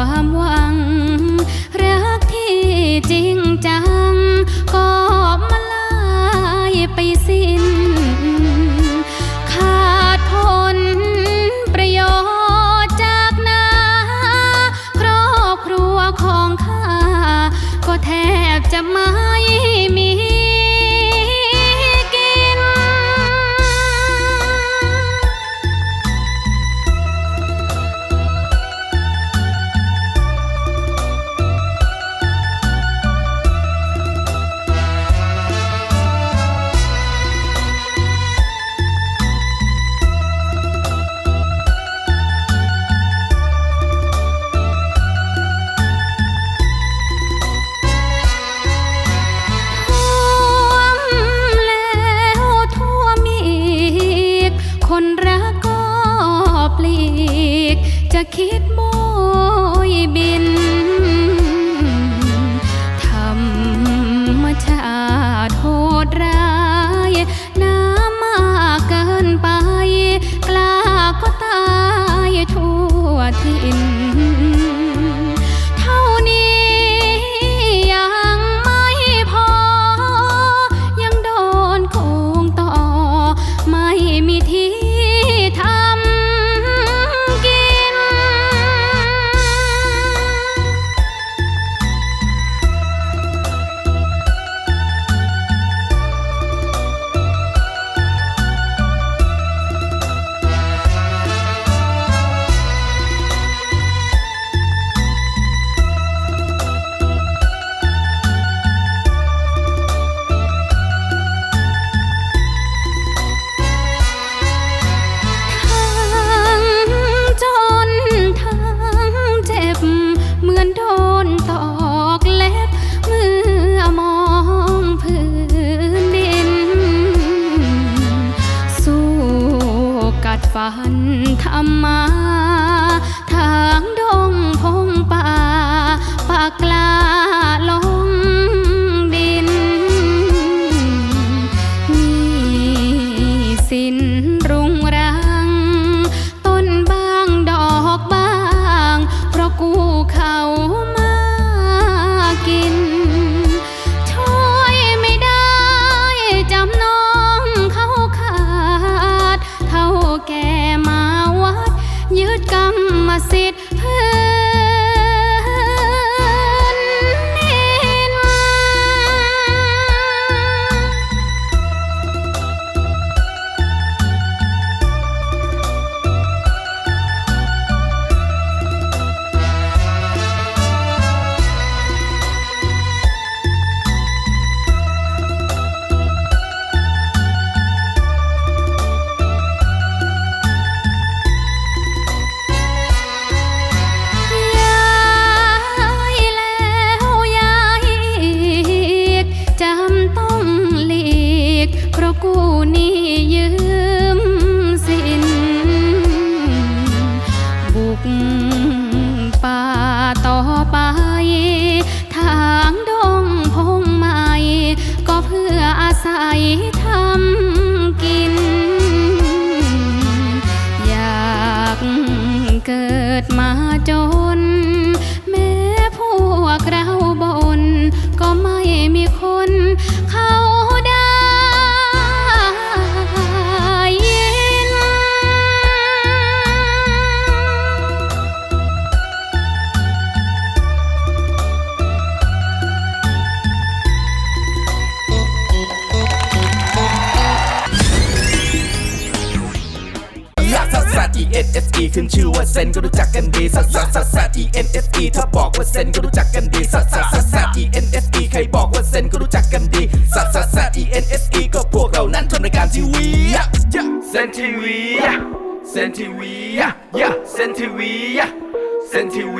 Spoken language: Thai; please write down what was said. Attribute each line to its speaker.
Speaker 1: ความหวัง รักที่จริง กจะคิดโมยบิน ธรรมชาติโหดร้าย น้ำมากเกินไป กล้าก็ตายทั่วทิ่น กัดฟันทำมา ทางดงพงป่าปากลาลงดินนี่สินรุงรัง ต้นบางดอกบาง เพราะกู้เขา ดกรรมสิทธิ์ กู้นี้ยืมสิน บุกป่าต่อไป ทางดงพงใหม่ก็เพื่ออาศัยทำกิน อยากเกิดมาจน
Speaker 2: ลักซัสซัส E N S E ขึ้นชื่อว่าเซนก็รู้จักกันดีสัสซัสซัสซัส E N S E ถ้าบอกว่าเซนก็รู้จักกันดีสัสซัสซัสซัส E N S E ใครบอกว่าเซนก็รู้จักกันดีซัสซัสซัส E N S E ก็พวกเรานั้นทำรายการทีวีเซนทีวีเซนทีวีเซนทีวีเซนทีวี